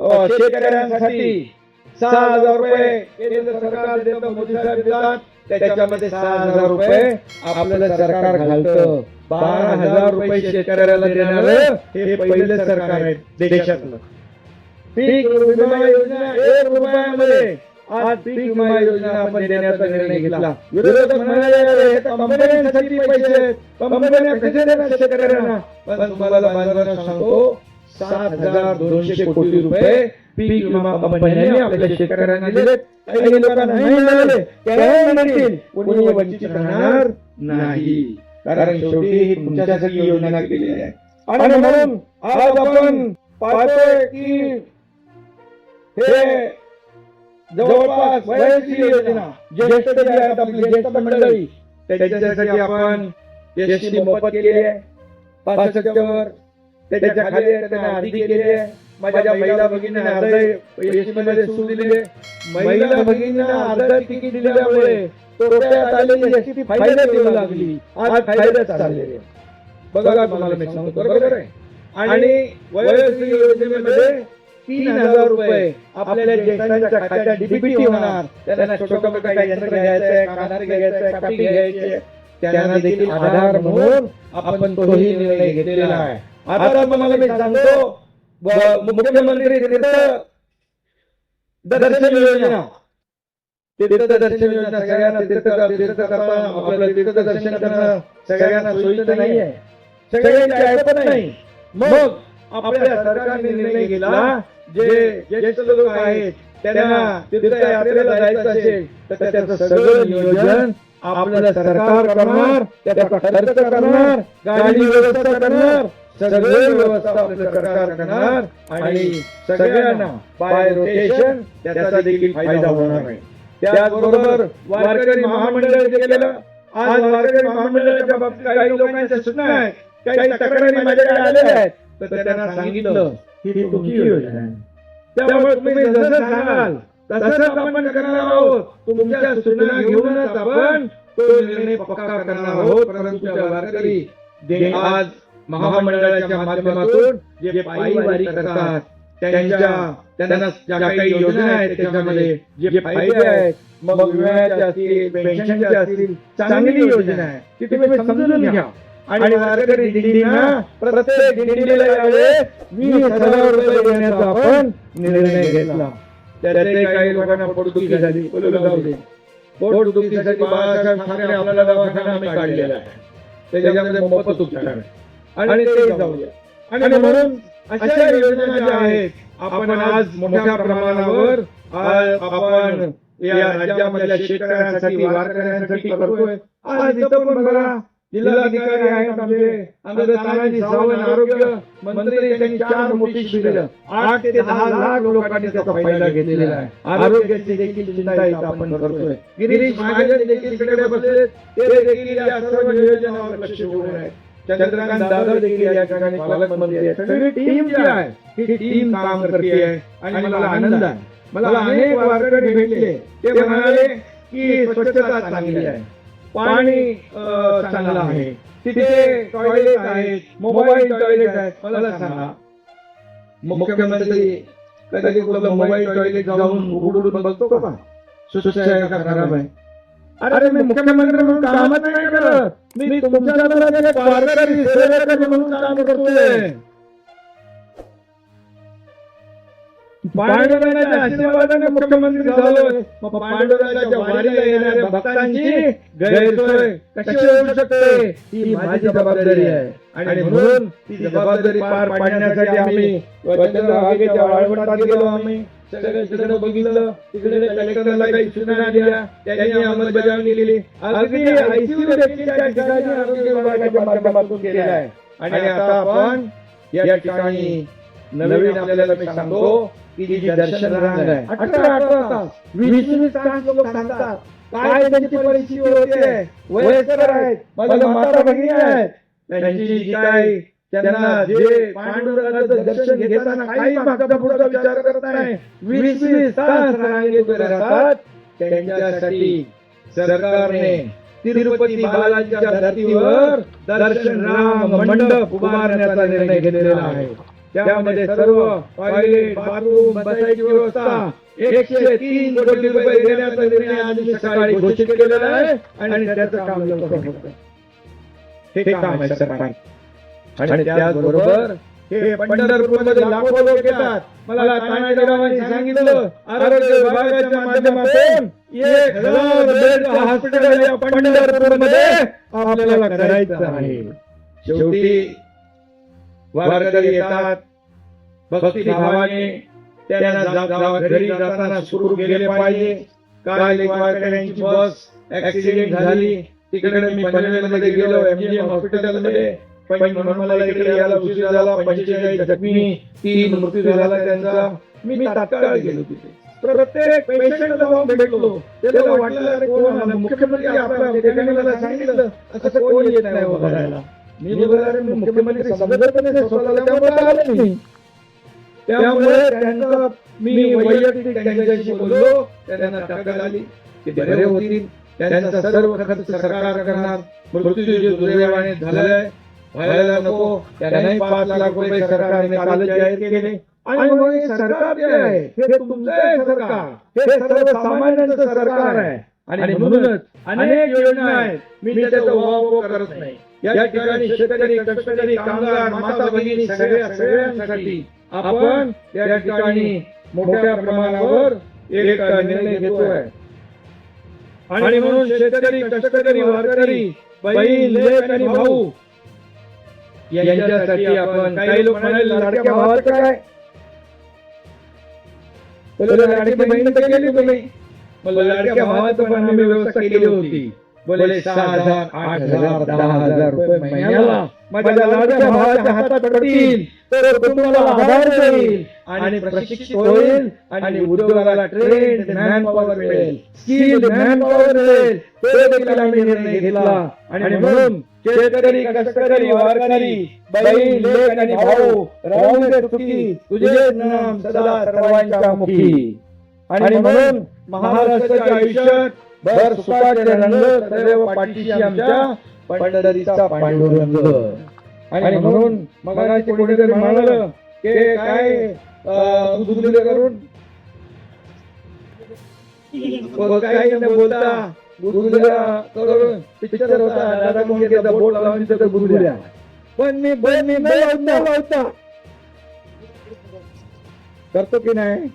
शेतकऱ्यांसाठी सहा हजार रुपये केंद्र सरकार देतं मोदी साहेब देतात. त्याच्यामध्ये सहा हजार रुपये आपल्याला सरकार घालतं. बारा हजार रुपये शेतकऱ्याला देणार हे पहिलं सरकार आहे देशातलं. पीक विमा योजना एक रुपयामध्ये आज पीक विमा योजना आपण देण्याचा निर्णय घेतला. विरोधक म्हणाले कंपन्यांसाठी पैसे कंपन्या कसे देणार शेतकऱ्यांना? पण तुम्हाला बाजारात सांगतो सात हजार दोनशे कोटी रुपये पीक विमा कंपन्यांनी आपल्या शेतकऱ्यांना दिले काही लोकांना नाही मिळाले. काही मिळतील कोणी वंचित राहणार नाही. कारण शेवटी ही तुमच्यासाठी योजना केलेली आहे. आणि म्हणून आज आपण पाहतोय की हे जवळपास वयाची योजना ज्येष्ठ जे आहेत आपली ज्येष्ठ मंडळी त्याच्यासाठी आपण एसटी मोफत केली आहे. पाच टक्क्यावर त्याच्याखाली त्यांना अर्धी केली आहे. माझ्या महिला भगिनींना अर्ध एसटी मध्ये सूट दिली आहे. महिला भगिनींना अर्ध तिकीट दिल्यामुळे तोट्यात आलेली एसटी फायदा देऊ लागली. आज फायदा चाललेले आहे. बघा तुम्हाला मी सांगतो बरोबर आहे? आणि वयोश्री योजनेमध्ये तीन हजार रुपये आपल्या ज्येष्ठांच्या खात्यात डीबीटी होणार. त्यांना छोटं मोठं काही यंत्र घ्यायचंय कानार घ्यायचंय कापी घ्यायची त्यांना देखील आधार म्हणून आपण तोही निर्णय घेतलेला आहे आता तुम्हाला मी सांगतो मुख्यमंत्री तीर्थ दर्शन योजना. तीर्थ दर्शन योजना सगळ्यांना तीर्थ तीर्थ करता आपलं तीर्थ दर्शन करणं सगळ्यांना सोयीचं नाही आहे सगळ्यांची ऐकत नाही. मग आपल्या सरकारने निर्णय घेतला जे ज्येष्ठ लोक आहेत त्यांना तीर्थयात्रेला जायचं असेल तर त्याचं सगळं नियोजन आपलं सरकार करणार त्याचा खर्च करणार गाडी व्यवस्था करणार सगळे व्यवस्था आपलं सरकार करणार आणि सगळ्यांना बाय रोटेशन त्याचा देखील फायदा होणार आहे. त्याचबरोबर वारकरी महामंडळ जे केलं आज वारकरी महामंडळाच्या बाबतीत काही लोकांच्या सूचना आहेत काही तक्रारी माझ्याकडे आलेल्या आहेत तर त्यांना सांगितलं ही तुमची योजना आहे. त्यामुळे तुम्ही जसं सांगाल तसंच आपण करणार आहोत. तुमच्या सूचना घेऊनच आपण तो निर्णय पक्का करणार आहोत परंतु वारकरी आज महामंडळाच्या माध्यमातून जे पायी वारी करतात त्यांच्या त्यांना ज्या काही योजना आहेत त्याच्यामध्ये जे फायदे आहेत मग विम्याचे असतील पेन्शनचे असतील चांगली योजना आहे ती तुम्ही समजून घ्या. आणि वारकरी दिंडीना प्रत्येक दिंडीला यावेळेस वीस हजार रुपये देण्याचा आपण निर्णय घेतला. त्याचे काही लोकांना पोटदुखी झाली पोटदुखीसाठी बाळासाहेब ठाकरे आपल्याला दवाखाना आम्ही काढलेला आहे. त्याच्यामध्ये मोफत उपचार आहे. आणि ते जाऊ द्या आणि म्हणून अशा योजना ज्या आहेत आपण आज मोठ्या प्रमाणावर आपण या राज्यामधल्या शेतकऱ्यांसाठी वारकऱ्यांसाठी करतोय. आज इथं पण बघा जिल्हाधिकारी आहेत आमचे. आमचे. तानाजी सावंत आरोग्य मंत्री त्यांनी चार मोठी शिबिरं आठ ते दहा लाख लोकांनी त्याचा फायदा घेतलेला आहे. आरोग्याची देखील चिंता इथं आपण करतोय. गिरीश महाजन देखील इकडे बसले ते देखील या सर्व नियोजनावर लक्ष ठेवून आहेत. चंद्रकांत दादा देखील या ठिकाणी पालकमंत्री आहेत. सगळी टीम जी आहे. ही टीम काम करते आहे. आणि मला आनंद आहे. मला अनेक वारकरी भेटले. ते म्हणाले की स्वच्छता चांगली आहे. पाणी चांगलं आहे. तिथे टॉयलेट आहेत मोबाईल टॉयलेट आहेत. मला सांगा. मुख्यमंत्री कधी मोबाईल टॉयलेट जाऊन उघडून बघतो का? स्वच्छ आहे का खराब आहे? अरे मी मुख्यमंत्री म्हणून कामच नाही करत. मी तुमच्या घरात एक वारकरी सेवक म्हणून काम करतोय. पांडुरंगाच्या आशीर्वादाने मुख्यमंत्री झालो. मग पांडुरंगाच्या वारीला येणाऱ्या भक्तांची गैरसोय कशी होऊ शकते? ही माझी जबाबदारी आहे. आणि म्हणून ती जबाबदारी पार पाडण्यासाठी आम्ही चंद्रभागेच्या वाळवंटात गेलो. आम्ही सगळं तिकडे बघितलं. तिकडे कलेक्टरला काही सूचना दिल्या. त्यांनी अंमलबजावणी केली. अगदी आयसीयू देखील त्या ठिकाणी आरोग्य विभागाच्या माध्यमातून केलेला आहे. आणि आता आपण या ठिकाणी नवीन आपल्याला मी सांगतो की जी दर्शन रांग आहे. अठरा अठरा तास वीस वीस तास लोक सांगतात. काय त्यांची परिस्थिती होते? वयस्कर आहेत माझ्या माता भगिनी आहेत. त्यांची जी काय त्यांना जे पांडुरंगाचं दर्शन घेताना काही मागचा पुढचा विचार करत नाही. वीस वीस तास रांगेत उभे राहतात. त्यांच्यासाठी सरकारने तिरुपती बालाजीच्या धर्तीवर दर्शन राम मंडप उभारण्याचा निर्णय घेतलेला आहे. त्यामध्ये सर्व टॉयलेट बाथरूम बसायची व्यवस्था. एकशे तीन कोटी रुपये देण्याचा निर्णय आज मी सकाळी घोषित केलेला आहे आणि त्याचं काम लवकर. हे काम आहे सरकार. आणि त्याचबरोबर हे पंढरपूरमध्ये लाखो लोक येतात. मला तानाजीरावांनी सांगितलं आरोग्य विभागाच्या माध्यमातून एक हजार बेड हॉस्पिटल पंढरपूरमध्ये आपल्याला करायचं आहे. शेवटी वारकरी येतात. भक्ती भावाने त्यांना घरी जाताना सुरू केले पाहिजे. काल एक वारकऱ्यांची बस ऍक्सिडेंट झाली. तिकडे मी पनवेलमध्ये गेलो एमजीएम हॉस्पिटलमध्ये पण मला इकडे यायला उशीर झाला. पंचेचाळीस जखमी तीन मृत्यू झाला त्यांचा. मी तात्काळ गेलो तिथे. प्रत्येक पेशंटला जाऊन भेटलो. त्याला वाटलं कोण मुख्यमंत्री आपल्या सांगितलं असं कोण येत नाही बघायला मी मुख्यमंत्री स्वतःला त्यामुळे आले नाही. त्यामुळे त्यांचा मी वैयक्तिक त्यांच्याशी बोललो त्यांना ताकद आली ते बरे होतील. त्यांचा सर्व खर्च सरकार करणार. मृत्यू दुर्दैवाने झालाय. व्हायला नको. त्यांनाही पाच लाख रुपये सरकारने कालच जाहीर केले. आणि सरकार जे आहे हे तुमचं आहे सरकार. हे सर्वसामान्यांचं सरकार आहे. आणि म्हणूनच अनेक योजना आहेत. मी त्याचा उहापोह करत नाही. या ठिकाणी शेतकरी कष्टकरी कामगार माता भगिनी सगळ्या सगळ्यांसाठी आपण या ठिकाणी मोठ्या प्रमाणावर एक निर्णय घेतोय. आणि म्हणून शेतकरी कष्टकरी वारकरी बहीण लेक आणि भाऊ यांच्यासाठी आपण काही लोक म्हणाले लाडक्या भावाचं काय? लाडकी बहीण तर केली तुम्ही. बोलले, लाडक्या भावाचं पण आम्ही व्यवस्था केली होती. बोले सहा हजार आठ हजार दहा हजार रुपये महिन्याला. माझ्या लाडक्या भावाच्या हातात पडतील. तर तुम्हाला आधार देईल आणि प्रशिक्षित होईल. आणि उद्योगाला ट्रेंड मॅन पॉवर मिळेल. स्किल मॅन पॉवर मिळेल. तो देखील आम्ही निर्णय घेतला. आणि म्हणून शेतकरी कष्टकरी वारकरी बहीण लेख आणि भाऊ राहू दे तुझे नाम सदा सर्वांच्या मुखी. आणि म्हणून महाराष्ट्राच्या आयुष्यात भर सुखाचे रंग सदैव पाठीशी आमच्या पंढरीचा पांडुरंग. आणि म्हणून मगाशी कोणीतरी म्हणालं की काय करून? काही न बोलता गुदगुल्या करून पिक्चर होता दादा कोंडकेचा बोट लावून तिथं गुदगुल्या पण मी पण मी न लावता लावता करतो की नाही?